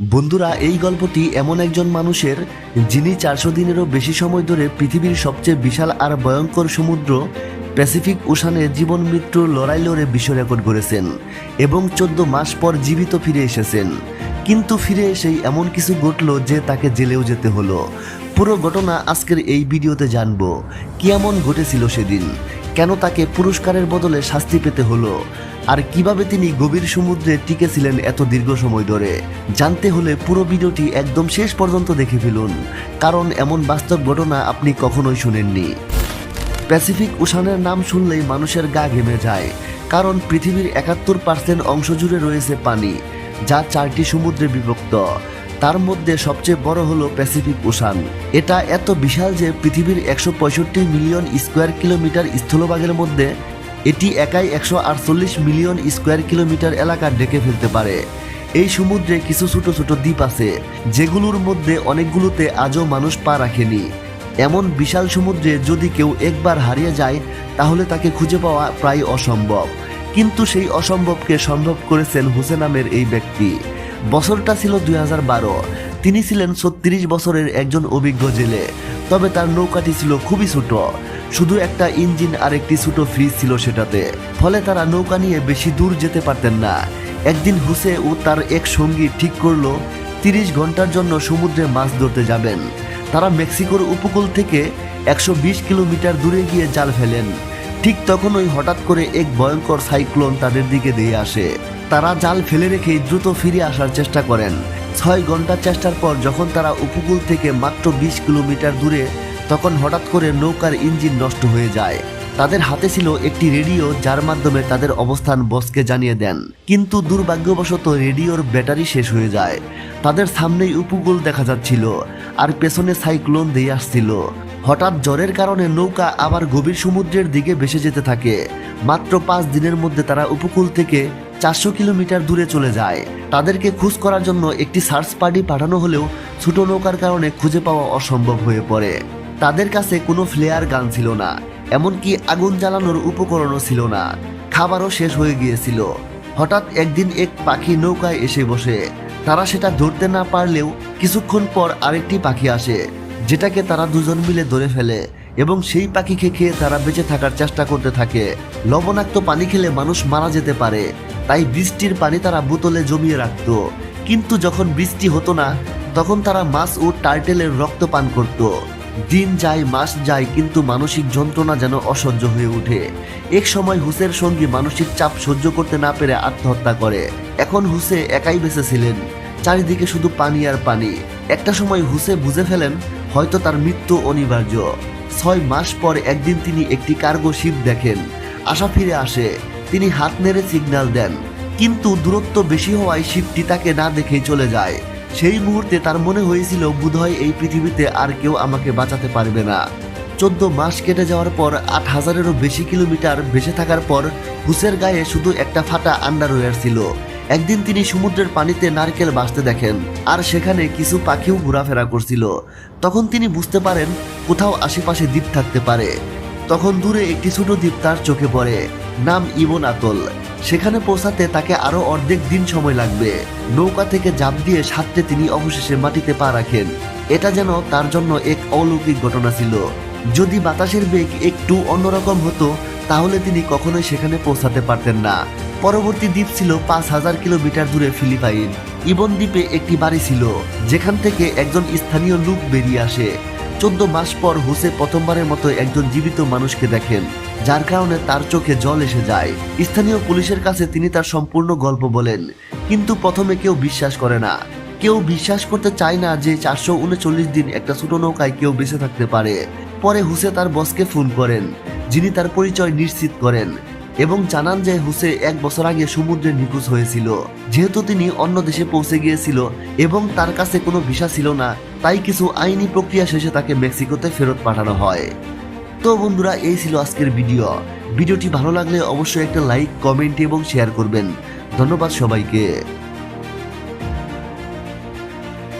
বন্ধুরা, এই গল্পটি এমন একজন মানুষের যিনি চারশো দিনেরও বেশি সময় ধরে পৃথিবীর সবচেয়ে বিশাল আর ভয়ঙ্কর সমুদ্র প্যাসিফিক ওশানে জীবন মৃত্যুর লড়াই লড়ে বিশ্ব রেকর্ড করেছেন এবং চোদ্দ মাস পর জীবিত ফিরে এসেছেন। কিন্তু ফিরে এসেই এমন কিছু ঘটল যে তাকে জেলেও যেতে হলো। পুরো ঘটনা আজকের এই ভিডিওতে জানব, কি এমন ঘটেছিল সেদিন? কেন তাকে পুরস্কারের বদলে শাস্তি পেতে হলো? আর কীভাবে তিনি গভীর সমুদ্রে টিকেছিলেন এত দীর্ঘ সময় ধরে, জানতে হলে পুরো ভিডিওটি একদম শেষ পর্যন্ত দেখে ফেলুন, কারণ এমন বাস্তব ঘটনা আপনি কখনোই শুনেননি। প্যাসিফিক ওশানের নাম শুনলেই মানুষের গা ঘেমে যায়, কারণ পৃথিবীর একাত্তর পার্সেন্ট অংশ জুড়ে রয়েছে পানি, যা চারটি সমুদ্রে বিভক্ত। তার মধ্যে সবচেয়ে বড় হলো প্যাসিফিক ওশান। এটা এত বিশাল যে পৃথিবীর একশো পঁয়ষট্টি মিলিয়ন স্কোয়ার কিলোমিটার স্থলভাগের মধ্যে এটি একাই একশো আটচল্লিশ মিলিয়ন স্কোয়ার কিলোমিটার এলাকা ডেকে ফেলতে পারে। এই সমুদ্রে কিছু ছোট ছোট দ্বীপ আছে, যেগুলোর মধ্যে অনেকগুলোতে আজও মানুষ পা রাখেনি। এমন বিশাল সমুদ্রে যদি কেউ একবার হারিয়ে যায়, তাহলে তাকে খুঁজে পাওয়া প্রায় অসম্ভব। কিন্তু সেই অসম্ভবকে সম্ভব করেছেন হুসেন নামের এই ব্যক্তি। বছরটা ছিল দুই তিনি ছিলেন ছত্রিশ বছরের একজন অভিজ্ঞ জেলে, তবে তার নৌকাটি ছিল খুবই ছোট। শুধু একটা ইঞ্জিন আর একটি ছোট ফ্রিজ ছিল সেটাতে। ফলে তারা নৌকা নিয়ে বেশি দূর যেতে পারতেন না। একদিন হুসে ও তার এক সঙ্গী ঠিক করল, তিরিশ ঘণ্টার জন্য সমুদ্রে মাছ ধরতে যাবেন। তারা মেক্সিকোর উপকূল থেকে একশো বিশ কিলোমিটার দূরে গিয়ে জাল ফেলেন। ঠিক তখনই হঠাৎ করে এক ভয়ঙ্কর সাইক্লোন তাদের দিকে দিয়ে আসে। তারা জাল ফেলে রেখে দ্রুত ফিরে আসার চেষ্টা করেন। ছয় ঘণ্টা চেষ্টার পর যখন তারা উপকূল থেকে মাত্র বিশ কিলোমিটার দূরে তখন হঠাৎ করে নৌকার ইঞ্জিন নষ্ট হয়ে যায়। তাদের হাতে ছিল একটি রেডিও, যার মাধ্যমে তাদের অবস্থান বসকে জানিয়ে দেন। কিন্তু দুর্ভাগ্যবশত রেডিওর ব্যাটারি শেষ হয়ে যায়। তাদের সামনেই উপকূল দেখা যাচ্ছিল, আর পেছনে সাইক্লোন দিয়ে আসছিল। হঠাৎ জ্বরের কারণে নৌকা আবার গভীর সমুদ্রের দিকে ভেসে যেতে থাকে। মাত্র পাঁচ দিনের মধ্যে তারা উপকূল থেকে চারশো কিলোমিটার দূরে চলে যায়। তাদেরকে খোঁজ করার জন্য একটি সার্চ পার্টি পাঠানো হলেও ছোট নৌকার কারণে খুঁজে পাওয়া অসম্ভব হয়ে পড়ে। তাদের কাছে কোনো ফ্লেয়ার গান ছিল না, এমনকি আগুন জ্বালানোর উপকরণও ছিল না। খাবারও শেষ হয়ে গিয়েছিল। হঠাৎ একদিন এক পাখি নৌকায় এসে বসে। তারা সেটা ধরতে না পারলেও কিছুক্ষণ পর আরেকটি পাখি আসে, যেটাকে তারা দুজন মিলে ধরে ফেলে এবং সেই পাখিকে খেয়ে তারা বেঁচে থাকার চেষ্টা করতে থাকে। লবণাক্ত পানি খেলে মানুষ মারা যেতে পারে, তাই বৃষ্টির পানি তারা বোতলে জমিয়ে রাখত। কিন্তু যখন বৃষ্টি হতো না, তখন তারা মাছ ও টার্টেলের রক্ত পান করত। দিন যায়, মাস যায়, কিন্তু মানসিক যন্ত্রণা যেন অসহ্য হয়ে ওঠে। এক সময় হুসের সঙ্গী মানসিক চাপ সহ্য করতে না পেরে আত্মহত্যা করে। এখন হুসে একাই বেঁচে ছিলেন। চারিদিকে শুধু পানি আর পানি। একটা সময় হুসে বুঝে ফেলেন, হয়তো তার মৃত্যু অনিবার্য। ছয় মাস পর একদিন তিনি একটি কার্গো শিপ দেখেন। আশা ফিরে আসে, তিনি হাত নেড়ে সিগন্যাল দেন। কিন্তু দূরত্ব বেশি হওয়ায় শিপটি তাকে না দেখেই চলে যায়। সেই মুহূর্তে তার মনে হয়েছিল বোধহয় এই পৃথিবীতে আর কেউ আমাকে বাঁচাতে পারবে না। চোদ্দ মাস কেটে যাওয়ার পর আট হাজারেরও বেশি কিলোমিটার ভেসে থাকার পর হুসের গায়ে শুধু একটা ফাটা আন্ডারওয়্যার ছিল একদিন তিনি সমুদ্রের পানিতে নারকেল বাঁচতে দেখেন, আর সেখানে কিছু পাখিও ঘোরাফেরা করছিল। তখন তিনি বুঝতে পারেন কোথাও আশেপাশে দ্বীপ থাকতে পারে। তখন দূরে একটি ছোট দ্বীপ তার চোখে পড়ে, নাম ইবন আতল। সেখানে পৌঁছাতে তাকে আরও অর্ধেক দিন সময় লাগবে। নৌকা থেকে জাপ দিয়ে সাতটে তিনি অবশেষে মাটিতে পা রাখেন। এটা যেন তার জন্য এক অলৌকিক ঘটনা ছিল। যদি বাতাসের বেগ একটু অন্যরকম হতো, তাহলে তিনি কখনোই সেখানে পৌঁছাতে পারতেন না। পরবর্তী দ্বীপ ছিল পাঁচ হাজার কিলোমিটার দূরে ফিলিপাইন। ইবন দ্বীপে একটি বাড়ি ছিল, যেখান থেকে একজন স্থানীয় লোক বেরিয়ে আসে। চোদ্দ মাস পর হুসে প্রথমবারের মতো একজন জীবিত মানুষকে দেখেন, যার কারণে তার চোখে জল এসে যায়। স্থানীয় পুলিশের কাছে তিনি তার সম্পূর্ণ গল্প বলেন, কিন্তু প্রথমে কেউ বিশ্বাস করে না। কেউ বিশ্বাস করতে চায় না যে চারশো উনচল্লিশ দিন একটা ছোট নৌকায় কেউ বেঁচে থাকতে পারে। পরে হুসে তার বসকে ফোন করেন, যিনি তার পরিচয় নিশ্চিত করেন এবং জানান যে হুসে এক বছর আগে সমুদ্রে নিখোঁজ হয়েছিল। যেহেতু তিনি অন্য দেশে পৌঁছে গিয়েছিল এবং তার কাছে কোনো ভিসা ছিল না তাই কিছু আইনি প্রক্রিয়া শেষে তাকে মেক্সিকোতে ফেরত পাঠানো হয়। তো বন্ধুরা, এই ছিল আজকের ভিডিও। ভিডিওটি ভালো লাগলে অবশ্যই একটা লাইক, কমেন্ট এবং শেয়ার করবেন। ধন্যবাদ সবাইকে।